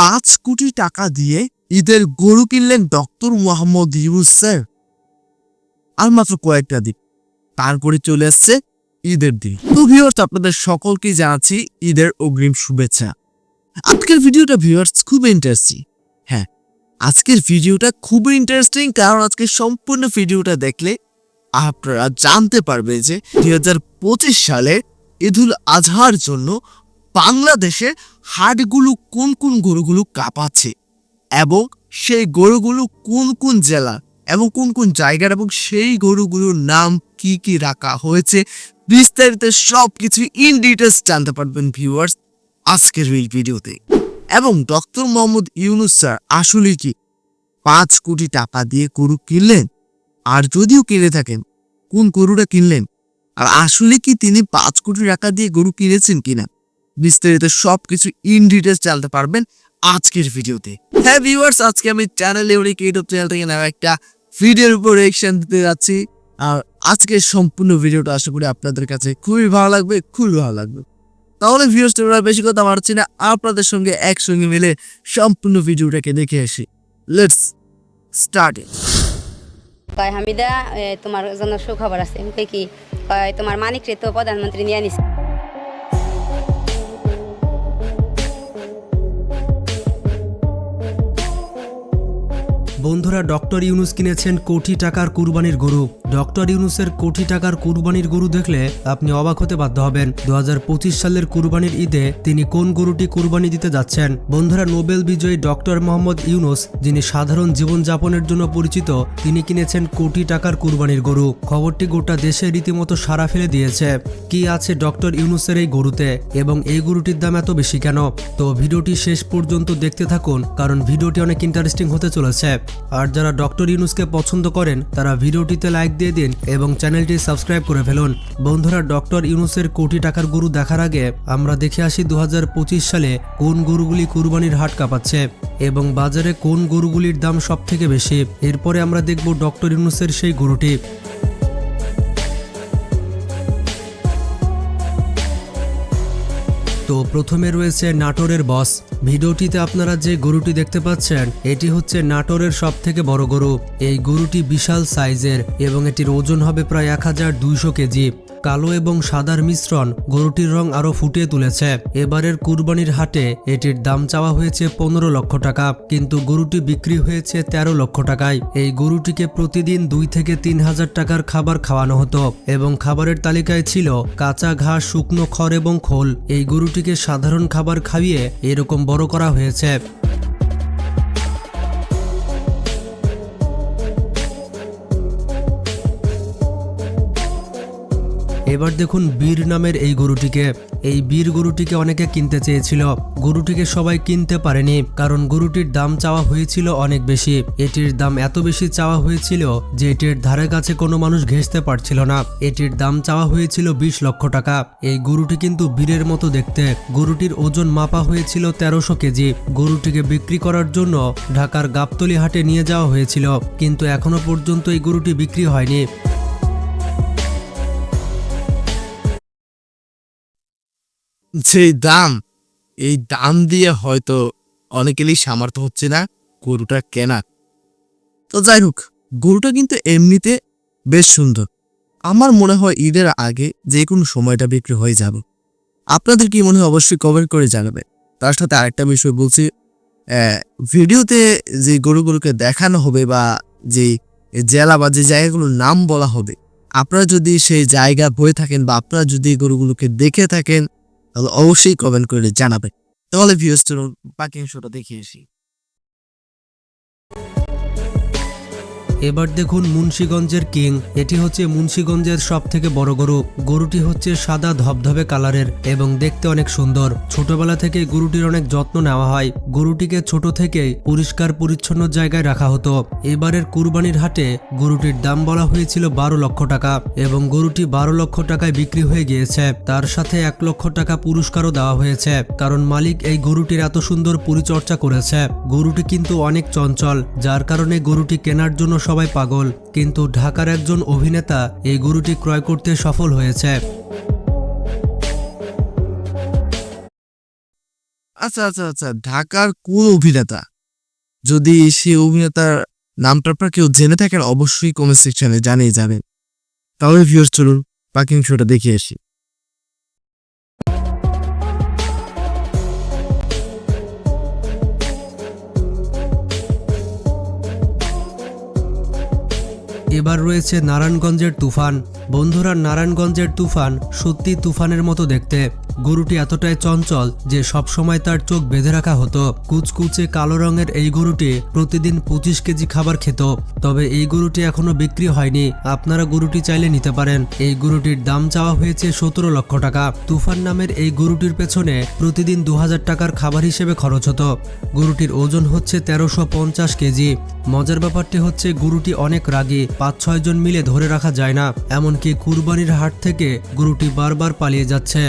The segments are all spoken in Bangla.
পাঁচ কোটি টাকা দিয়ে ঈদের গরু কিনলেন ডক্টর মোহাম্মদ ইউনুস স্যার। আর মাত্র কয়েকটা দিন তারপরে চলে আসছে ঈদের দিন। তো ভিউয়ার্স আপনাদের সকলকেই জানাচ্ছি ঈদের অগ্রিম শুভেচ্ছা। আজকের ভিডিওটা ভিউয়ার্স খুব ইন্টারেস্টিং হ্যাঁ আজকের ভিডিওটা খুবই ইন্টারেস্টিং কারণ আজকে সম্পূর্ণ ভিডিওটা দেখলে আপনারা জানতে পারবে যে দুই হাজার পঁচিশ সালে ঈদুল আজহার জন্য বাংলাদেশে হাটগুলো কোন কোন গরুগুলো কাঁপাচ্ছে এবং সেই গরুগুলো কোন কোন জেলা এবং কোন কোন জায়গার এবং সেই গরুগুলোর নাম কি কি রাখা হয়েছে বিস্তারিত সব কিছু ইন ডিটেলস জানতে পারবেন ভিউয়ার্স আজকের এই ভিডিওতে। এবং ডক্টর মোহাম্মদ ইউনুস স্যার, আসলে কি পাঁচ কোটি টাকা দিয়ে গরু কিনলেন? আর যদিও কিনে থাকেন, কোন গরুটা কিনলেন? আর আসলে কি তিনি পাঁচ কোটি টাকা দিয়ে গরু কিনেছেন কিনা? বিস্তারিত সবকিছু ইন ডিটেলস জানতে পারবেন আজকের ভিডিওতে। হ্যাঁ ভিউয়ার্স আজকে আমি চ্যানেলে অনেক ইউটিউব চ্যানেল থেকে নেওয়া একটা ভিডিওর উপর রিয়েকশন দিতে যাচ্ছি। আর আজকের সম্পূর্ণ ভিডিওটা আশা করি আপনাদের কাছে খুবই ভালো লাগবে, খুবই ভালো লাগবে। তাহলে ভিউয়ার্স তোমরা বেশি কথা মারছি না, আপনাদের সঙ্গে একসঙ্গে মিলে সম্পূর্ণ ভিডিওটাকে দেখে আসি। লেটস স্টার্ট কয় হামিদা তোমার জন্য সুখবর আছে। কি তোমার মানিক রে তো প্রধানমন্ত্রী নিয়ে নিছে বন্ধুরা, ডক্টর ইউনুস কিনেছেন কোটি টাকার কুরবানির গরু। ডক্টর ইউনুসের কোটি টাকার কুরবানির গরু দেখলে আপনি অবাক হতে বাধ্য হবেন। দু হাজার পঁচিশ সালের কুরবানির ঈদে তিনি কোন গরুটি কুরবানি দিতে যাচ্ছেন? বন্ধুরা, নোবেল বিজয়ী ডক্টর মোহাম্মদ ইউনুস, যিনি সাধারণ জীবনযাপনের জন্য পরিচিত, তিনি কিনেছেন কোটি টাকার কুরবানির গরু। খবরটি গোটা দেশে রীতিমতো সারা ফেলে দিয়েছে। কি আছে ডক্টর ইউনুসের এই গরুতে? এবং এই গরুটির দাম এত বেশি কেন? তো ভিডিওটি শেষ পর্যন্ত দেখতে থাকুন, কারণ ভিডিওটি অনেক ইন্টারেস্টিং হতে চলেছে। আর যারা ডক্টর ইউনুসকে পছন্দ করেন, তারা ভিডিওটিতে লাইক দিয়ে দিন এবং চ্যানেলটি সাবস্ক্রাইব করে ফেলুন। বন্ধুরা, ডক্টর ইউনুসের কোটি টাকার গুরু দেখার আগে আমরা দেখে আসি দু হাজার পঁচিশ সালে কোন গরুগুলি কুরবানির হাট কাঁপাচ্ছে এবং বাজারে কোন গরুগুলির দাম সব থেকে বেশি। এরপরে আমরা দেখব ডক্টর ইউনুসের সেই গরুটি। তো প্রথমে রয়েছে নাটোরের বস। ভিডিওটিতে আপনারা যে গরুটি দেখতে পাচ্ছেন, এটি হচ্ছে নাটোরের সব থেকে বড় গরু। এই গরুটি বিশাল সাইজের এবং এটির ওজন হবে প্রায় এক হাজার দুইশো কেজি। কালো এবং সাদার মিশ্রণ গরুটির রং আরও ফুটিয়ে তুলেছে। এবারের কুরবানির হাটে এটির দাম চাওয়া হয়েছে পনেরো লক্ষ টাকা, কিন্তু গরুটি বিক্রি হয়েছে তেরো লক্ষ টাকায়। এই গরুটিকে প্রতিদিন দুই থেকে তিন হাজার টাকার খাবার খাওয়ানো হতো এবং খাবারের তালিকায় ছিল কাঁচা ঘাস শুকনো খড় এবং খোল। এই গরুটিকে সাধারণ খাবার খাইয়ে এরকম বড় করা হয়েছে। এবার দেখুন বীর নামের এই গরুটিকে। এই বীর গরুটিকে অনেকে কিনতে চেয়েছিল। গরুটিকে সবাই কিনতে পারেনি, কারণ গরুটির দাম চাওয়া হয়েছিল অনেক বেশি। এটির দাম এত বেশি চাওয়া হয়েছিল যে এটির ধারে কাছে কোনো মানুষ ঘেঁষতে পারছিল না। এটির দাম চাওয়া হয়েছিল বিশ লক্ষ টাকা। এই গরুটি কিন্তু বীরের মতো দেখতে। গরুটির ওজন মাপা হয়েছিল তেরোশো কেজি। গরুটিকে বিক্রি করার জন্য ঢাকার গাবতলি হাটে নিয়ে যাওয়া হয়েছিল। কিন্তু এখনও পর্যন্ত এই গরুটি বিক্রি হয়নি। যে দাম, এই দাম দিয়ে হয়তো অনেকেরই সামর্থ্য হচ্ছে না গরুটা কেনা। তো যাই হোক, গরুটা কিন্তু এমনিতে বেশ সুন্দর। আমার মনে হয় ঈদের আগে যে কোনো সময়টা বিক্রি হয়ে যাব। আপনাদের কি মনে হয় অবশ্যই কমেন্ট করে জানাবেন। তার সাথে আরেকটা বিষয় বলছি ভিডিওতে যে গরুগুলোকে দেখানো হবে বা যে জেলা বা যে জায়গাগুলোর নাম বলা হবে, আপনারা যদি সেই জায়গা হয়ে থাকেন বা আপনারা যদি গরুগুলোকে দেখে থাকেন তাহলে অবশ্যই কমেন্ট করে জানাবে তাহলে ভিউজ বাকি অংশটা দেখে আসি। এবার দেখুন মুন্সীগঞ্জের কিং। এটি হচ্ছে মুন্সীগঞ্জের সব থেকে বড় গরু। গরুটি হচ্ছে সাদা ধবধবে কালারের এবং দেখতে অনেক সুন্দর। ছোটবেলা থেকে গরুটির অনেক যত্ন নেওয়া হয়। গরুটিকে ছোট থেকেই পরিষ্কার পরিচ্ছন্ন জায়গায় রাখা হতো। এবারের কুরবানির হাটে গরুটির দাম বলা হয়েছিল বারো লক্ষ টাকা এবং গরুটি বারো লক্ষ টাকায় বিক্রি হয়ে গিয়েছে। তার সাথে এক লক্ষ টাকা পুরস্কারও দেওয়া হয়েছে। কারণ মালিক এই গরুটির এত সুন্দর পরিচর্যা করেছে। গরুটি কিন্তু অনেক চঞ্চল, যার কারণে গরুটি কেনার জন্য সবাই পাগল, কিন্তু ঢাকার একজন অভিনেতা এই গরুটি ক্রয় করতে সফল হয়েছে। আচ্ছা আচ্ছা আচ্ছা ঢাকার কোন অভিনেতা? যদি সেই অভিনেতার নামটা আপনার কেউ জেনে থাকেন, অবশ্যই কমেন্ট সেকশনে জানিয়ে যাবেন। তাহলে ভিউয়ার্স চলুন পাকিং শোটা দেখে আসি। এবার রয়েছে নারায়ণগঞ্জের তুফান। বন্ধুরা নারায়ণগঞ্জের তুফান সত্যি তুফানের মতো দেখতে। গরুটি এতটাই চঞ্চল যে সবসময় তার চোখ বেঁধে রাখা হতো। কুচকুচে কালো রঙের এই গরুটি প্রতিদিন পঁচিশ কেজি খাবার খেত, তবে এই গরুটি এখনও বিক্রি হয়নি। আপনারা গরুটি চাইলে নিতে পারেন। এই গরুটির দাম চাওয়া হয়েছে সতেরো লক্ষ টাকা। তুফান নামের এই গরুটির পেছনে প্রতিদিন দু হাজার টাকার খাবার হিসেবে খরচ হতো। গরুটির ওজন হচ্ছে তেরোশো পঞ্চাশ কেজি। মজার ব্যাপারটি হচ্ছে গরুটি অনেক রাগী, পাঁচ ছয় জন মিলে ধরে রাখা যায় না। এমনকি কুরবানির হাট থেকে গরুটি বারবার পালিয়ে যাচ্ছে।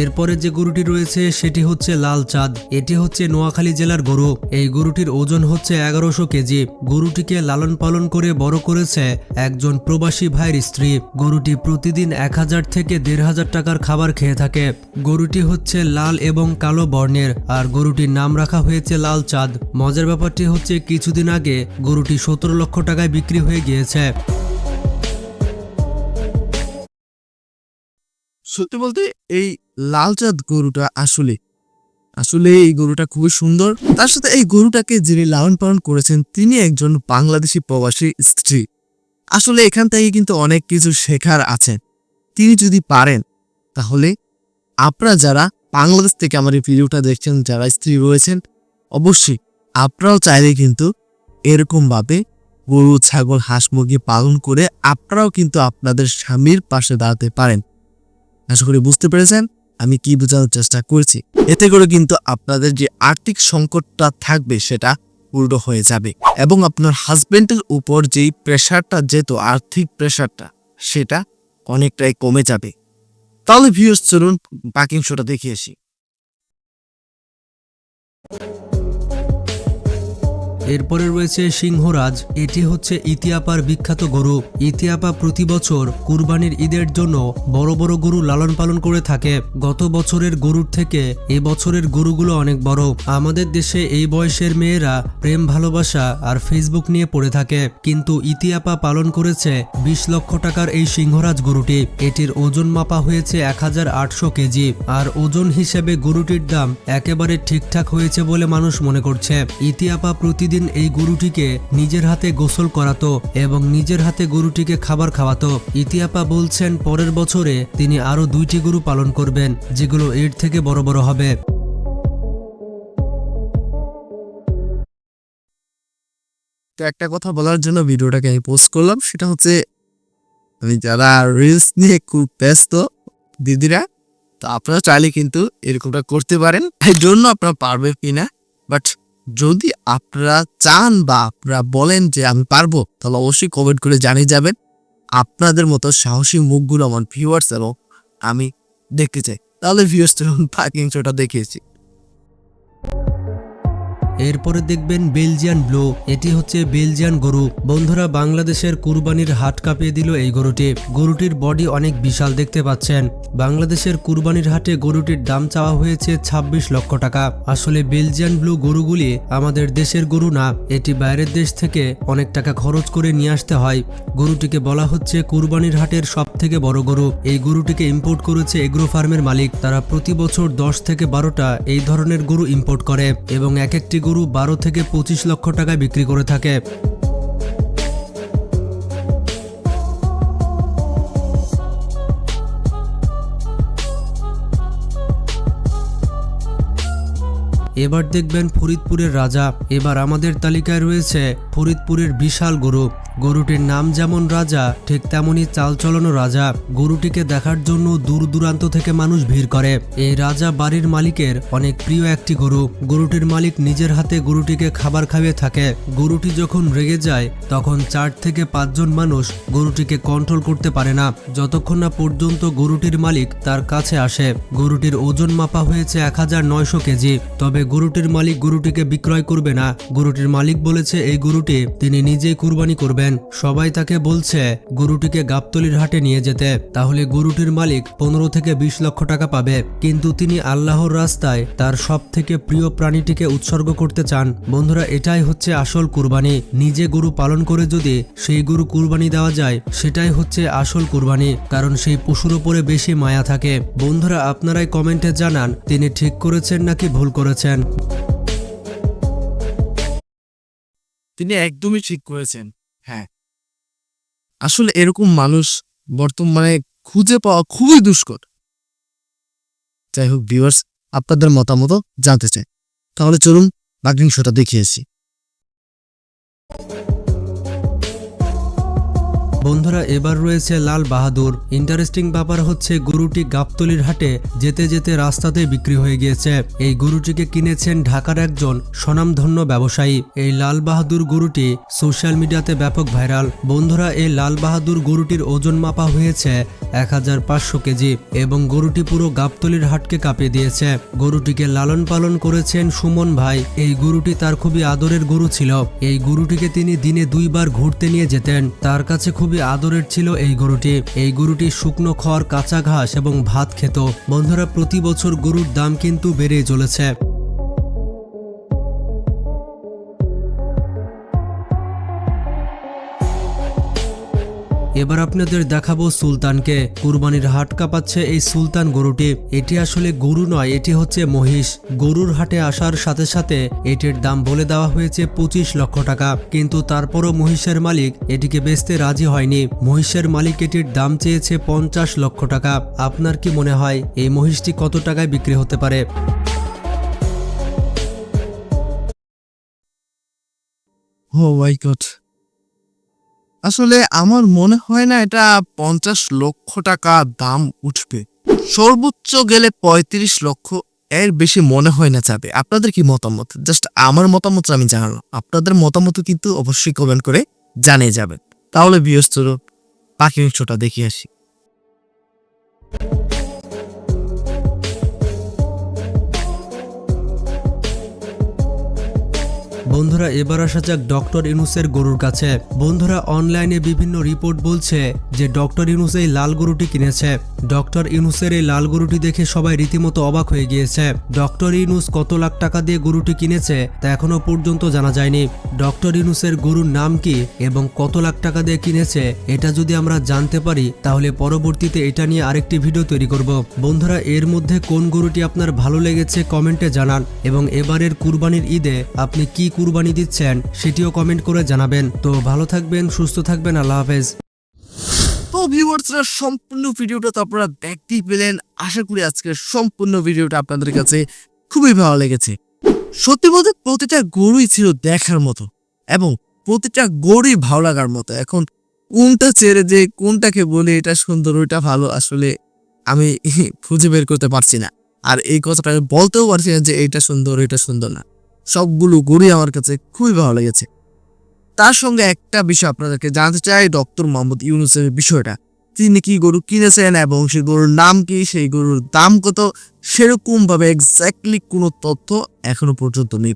এরপরে যে গরুটি রয়েছে, সেটি হচ্ছে লাল চাঁদ। এটি হচ্ছে নোয়াখালী জেলার গরু। এই গরুটির ওজন হচ্ছে এগারোশো কেজি। গরুটিকে লালন পালন করে বড় করেছে একজন প্রবাসী ভাইয়ের স্ত্রী। গরুটি প্রতিদিন এক হাজার থেকে দেড় হাজার টাকার খাবার খেয়ে থাকে। গরুটি হচ্ছে লাল এবং কালো বর্ণের, আর গরুটির নাম রাখা হয়েছে লাল চাঁদ। মজার ব্যাপারটি হচ্ছে, কিছুদিন আগে গরুটি সতেরো লক্ষ টাকায় বিক্রি হয়ে গিয়েছে। সত্যি বলতে, এই লালচাঁদ গরুটা আসলে আসলে এই গরুটা খুবই সুন্দর। তার সাথে এই গরুটাকে যিনি লালন পালন করেছেন, তিনি একজন বাংলাদেশি প্রবাসী স্ত্রী। আসলে এখান থেকে কিন্তু অনেক কিছু শেখার আছে। তিনি যদি পারেন, তাহলে আপনারা যারা বাংলাদেশ থেকে আমার এই ভিডিওটা দেখছেন, যারা স্ত্রী রয়েছেন, অবশ্যই আপনারাও চাইলে কিন্তু এরকমভাবে গরু, ছাগল, হাঁস, মুরগি পালন করে আপনারাও কিন্তু আপনাদের স্বামীর পাশে দাঁড়াতে পারেন। আশা করি বুঝতে পেরেছেন? আমি কি বোঝানোর চেষ্টা করছি? এতে করে কিন্তু আপনাদের যে আর্থিক সংকটটা থাকবে সেটা পূর্ণ হয়ে যাবে এবং আপনার হাজবেন্ডের উপর যেই প্রেশারটা যেত, আর্থিক প্রেশারটা, সেটা অনেকটাই কমে যাবে। তাহলে ভিউস চলুন বাকি অংশটা দেখে আসি। এরপরে রয়েছে সিংহরাজ। এটি হচ্ছে ইতিয়াপার বিখ্যাত গরু। ইতিয়াপা প্রতি বছর কুরবানির ঈদের জন্য বড় বড় গরু লালন পালন করে থাকে। গত বছরের গরুর থেকে এ বছরের গরুগুলো অনেক বড়। আমাদের দেশে এই বয়সের মেয়েরা প্রেম, ভালোবাসা আর ফেসবুক নিয়ে পড়ে থাকে। কিন্তু ইতিয়াপা পালন করেছে বিশ লক্ষ টাকার এই সিংহরাজ গরুটি। এটির ওজন মাপা হয়েছে এক হাজার আটশো কেজি। আর ওজন হিসেবে গরুটির দাম একেবারে ঠিকঠাক হয়েছে বলে মানুষ মনে করছে। ইতিয়াপা প্রতিদিন এই গরুটিকে নিজের হাতে গোসল করাতো এবং নিজের হাতে গরুটিকে খাবার খাওয়াতো। ইতিয়াপা বলছেন, পরের বছরে তিনি আরও দুইটি গরু পালন করবেন, যেগুলো এর থেকে বড় বড় হবে। তো একটা কথা বলার জন্য ভিডিওটাকে আমি পোস্ট করলাম, সেটা হচ্ছে, আমি যারা রিলস নিয়ে খুব ব্যস্ত, দিদিরা, তো আপনারা চাইলে কিন্তু এরকমটা করতে পারেন। এই জন্য আপনারা পারবে কিনা বাট যদি আপনারা চান বা আপনারা বলেন যে আমি পারব, তাহলে অবশ্যই কমেন্ট করে জানিয়ে যাবেন। আপনাদের মতো সাহসী মুখগুলো আমার ভিউয়ার্স এবং আমি দেখতে চাই। তাহলে ভিউয়ার্স পার্কিং শোটা দেখিয়েছি। এরপরে দেখবেন বেলজিয়ান ব্লু। এটি হচ্ছে বেলজিয়ান গরু। বন্ধুরা, বাংলাদেশের কুরবানির হাট কাঁপিয়ে দিল এই গরুটি। গরুটির বডি অনেক বিশাল দেখতে পাচ্ছেন। বাংলাদেশের কুরবানির হাটে গরুটির দাম চাওয়া হয়েছে ২৬ লক্ষ টাকা। আসলে বেলজিয়ান ব্লু গরুগুলি আমাদের দেশের গরু না, এটি বাইরের দেশ থেকে অনেক টাকা খরচ করে নিয়ে আসতে হয়। গরুটিকে বলা হচ্ছে কুরবানির হাটের সব থেকে বড় গরু। এই গরুটিকে ইম্পোর্ট করেছে এগ্রো ফার্মের মালিক। তারা প্রতি বছর দশ থেকে বারোটা এই ধরনের গরু ইম্পোর্ট করে এবং এক একটি গরু বারো থেকে পঁচিশ লক্ষ টাকায় বিক্রি করে থাকে। এবার দেখবেন ফরিদপুরের রাজা এবার আমাদের তালিকায় রয়েছে ফরিদপুরের বিশাল গরু। গরুটির নাম যেমন রাজা, ঠিক তেমনই চালচলনও রাজা। গরুটিকে দেখার জন্য দূর দূরান্ত থেকে মানুষ ভিড় করে। এই রাজা বাড়ির মালিকের অনেক প্রিয় একটি গরু। গরুটির মালিক নিজের হাতে গরুটিকে খাবার খাইয়ে থাকে। গরুটি যখন রেগে যায়, তখন চার থেকে পাঁচজন মানুষ গরুটিকে কন্ট্রোল করতে পারে না। যতক্ষণ না পর্যন্ত গরুটির মালিক তার কাছে আসে। গরুটির ওজন মাপা হয়েছে এক হাজার নয়শো কেজি। তবে গরুটির মালিক গরুটিকে বিক্রয় করবে না। গরুটির মালিক বলেছে, এই গরুটি তিনি নিজেই কুরবানি করবেন। সবাই তাকে বলছে, গরুটিকে গাবতলির হাটে নিয়ে যেতে। তাহলে গরুটির মালিক পনেরো থেকে বিশ লক্ষ টাকা পাবে। কিন্তু তিনি আল্লাহর রাস্তায় তার সব থেকে প্রিয় প্রাণীটিকে উৎসর্গ করতে চান। বন্ধুরা, এটাই হচ্ছে আসল কুরবানি। নিজে গরু পালন করে যদি সেই গরু কুরবানি দেওয়া যায়, সেটাই হচ্ছে আসল কুরবানি, কারণ সেই পশুর ওপরে বেশি মায়া থাকে। বন্ধুরা, আপনারাই কমেন্টে জানান, তিনি ঠিক করেছেন নাকি ভুল করেছেন? তিনি একদমই ঠিক করেছেন। হ্যাঁ। আসলে এরকম মানুষ বর্তমানে খুঁজে পাওয়া খুবই দুষ্কর। যাই হোক ভিউয়ার্স আপনাদের মতামত জানতে চাই। তাহলে চলুন বাকি অংশটা দেখিয়েছি বন্ধুরা, এবার রয়েছে লাল বাহাদুর। ইন্টারেস্টিং ব্যাপার হচ্ছে, গরুটি গাবতলির হাটে যেতে যেতে রাস্তাতে বিক্রি হয়ে গিয়েছে। এই গরুটিকে কিনেছেন ঢাকার একজন স্বনামধন্য ব্যবসায়ী। এই লাল বাহাদুর গরুটি সোশ্যাল মিডিয়াতে ব্যাপক ভাইরাল। বন্ধুরা, এই লাল বাহাদুর গরুটির ওজন মাপা হয়েছে এক হাজার পাঁচশো কেজি এবং গরুটি পুরো গাবতলির হাটকে কাঁপিয়ে দিয়েছে। গরুটিকে লালন পালন করেছেন সুমন ভাই। এই গরুটি তার খুবই আদরের গরু ছিল। এই গরুটিকে তিনি দিনে দুইবার ঘুরতে নিয়ে যেতেন। তার কাছে খুবই আদরের ছিল এই গরুটি। এই গরুটি শুকনো খড়, কাঁচা ঘাস এবং ভাত খেত। বন্ধুরা, প্রতি বছর গরুর দাম কিন্তু বেড়ে চলেছে। এবার আপনাদের দেখাবো সুলতানকে। কুরবানির হাট কাঁপাচ্ছে এই সুলতান গরুটি। এটি আসলে গরু নয়, এটি হচ্ছে মহিষ। গরুর হাটে আসার সাথে সাথে এটির দাম বলে দেওয়া হয়েছে পঁচিশ লক্ষ টাকা। কিন্তু তারপরও মহিষের মালিক এটিকে বেচতে রাজি হয়নি। মহিষের মালিক এটির দাম চেয়েছে পঞ্চাশ লক্ষ টাকা। আপনার কি মনে হয়, এই মহিষটি কত টাকায় বিক্রি হতে পারে? গড আসলে আমার মনে হয় না এটা পঞ্চাশ লক্ষ টাকা দাম উঠবে। সর্বোচ্চ গেলে পঁয়ত্রিশ লক্ষ এর বেশি মনে হয় না যাবে। আপনাদের কি মতামত? জাস্ট আমার মতামত আমি জানালাম। আপনাদের মতামত কিন্তু অবশ্যই কমেন্ট করে জানিয়ে যাবেন। তাহলে বৃহস্পতি বাকি অংশটা দেখে আসি। বন্ধুরা, এবার আসা যাক ডক্টর ইনুসের গরুর কাছে। বন্ধুরা, অনলাইনে বিভিন্ন রিপোর্ট বলছে যে ডক্টর ইনুস এই লাল গরুটি কিনেছে। ডক্টর ইনুসের এই লাল গরুটি দেখে সবাই রীতিমতো অবাক হয়ে গিয়েছে। ডক্টর ইনুস কত লাখ টাকা দিয়ে গরুটি কিনেছে তা এখনও পর্যন্ত জানা যায়নি। ডক্টর ইনুসের গরুর নাম কি এবং কত লাখ টাকা দিয়ে কিনেছে এটা যদি আমরা জানতে পারি, তাহলে পরবর্তীতে এটা নিয়ে আরেকটি ভিডিও তৈরি করব। বন্ধুরা, এর মধ্যে কোন গরুটি আপনার ভালো লেগেছে কমেন্টে জানান এবং এবারের কুরবানির ঈদে আপনি কি কুরবানি দিচ্ছেন, সেটিও কমেন্ট করে জানাবেন। তো ভালো থাকবেন, সুস্থ থাকবেন, আল্লাহ হাফেজ। তো ভিউয়ার্সরা, সম্পূর্ণ ভিডিওটা তো আপনারা দেখতেই পেলেন। আশা করি আজকের সম্পূর্ণ ভিডিওটা আপনাদের কাছে খুবই ভালো লেগেছে। সত্যি বলতে প্রতিটা গরুই ছিল দেখার মতো এবং প্রতিটা গরুই ভালো লাগার মতো। এখন কোনটা ছেড়ে যে কোনটাকে বলে এটা সুন্দর, ওইটা ভালো, আসলে আমি খুঁজে বের করতে পারছি না। আর এই কথাটা বলতেও পারছি না যে এটা সুন্দর এটা সুন্দর না। সবগুলো গরুই আমার কাছে খুবই ভালো লেগেছে। তার সঙ্গে একটা বিষয় আপনাদেরকে জানতে চাই, ডক্টর মোহাম্মদ ইউনুসের বিষয়টা। তিনি কি গরু কিনেছেন এবং সেই গরুর নাম কি, সেই গরুর দাম কত? সেরকমভাবে এক্স্যাক্টলি কোনো তথ্য এখনও পর্যন্ত নেই।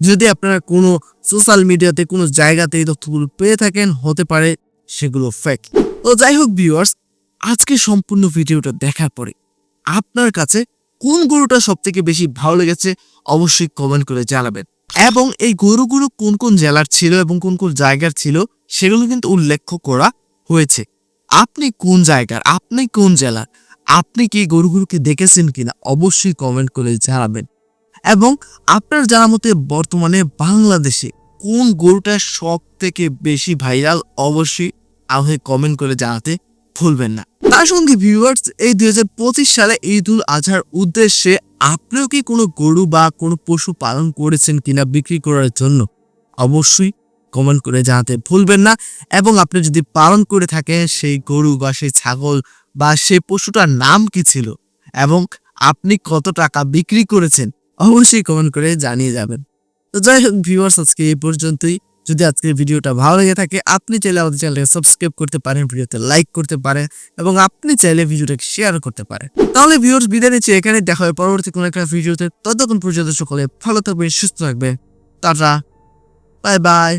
যদি আপনারা কোনো সোশ্যাল মিডিয়াতে কোনো জায়গাতে এই তথ্যগুলো পেয়ে থাকেন, হতে পারে সেগুলো ফেক তো যাই হোক ভিউয়ার্স আজকে সম্পূর্ণ ভিডিওটা দেখার পরে আপনার কাছে কোন গরুটা সব থেকে বেশি ভালো লেগেছে অবশ্যই কমেন্ট করে জানাবেন। এবং এই গরুগুলো কোন কোন জেলার ছিল এবং কোন কোন জায়গার ছিল সেগুলো কিন্তু উল্লেখ করা হয়েছে। আপনি কোন জায়গার? আপনি কোন জেলার? আপনি কি গরুগুলোকে দেখেছেন কিনা অবশ্যই কমেন্ট করে জানাবেন। এবং আপনার জানা মতে বর্তমানে বাংলাদেশে কোন গরুটা সব থেকে বেশি ভাইরাল অবশ্যই আমাকে কমেন্ট করে জানাতে ভুলবেন না। তার সঙ্গে ভিউয়ার্স এই দুই সালে ঈদ উল আজহার উদ্দেশ্যে আপনিও কি কোনো গরু বা কোনো পশু পালন করেছেন কিনা বিক্রি করার জন্য? অবশ্যই কমেন্ট করে জানাতে ভুলবেন না। এবং আপনি যদি পালন করে থাকেন, সেই গরু বা সেই ছাগল বা সেই পশুটার নাম কি ছিল? এবং আপনি কত টাকা বিক্রি করেছেন? অবশ্যই কমেন্ট করে জানিয়ে যাবেন। তো যাই হোক ভিউয়ার্স আজকে এই পর্যন্তই। যদি আজকের ভিডিওটা ভালো লেগে থাকে, আপনি চাইলে আমাদের চ্যানেলকে সাবস্ক্রাইব করতে পারেন, ভিডিওতে লাইক করতে পারেন এবং আপনি চাইলে ভিডিওটাকে শেয়ার করতে পারেন। তাহলে ভিউয়ার্স বিদায় নিচ্ছি এখানে দেখা হবে পরবর্তী কোনো একটা ভিডিওতে। ততক্ষণ পর্যন্ত সকলে ভালো থাকবে সুস্থ থাকবে টাটা বাই বাই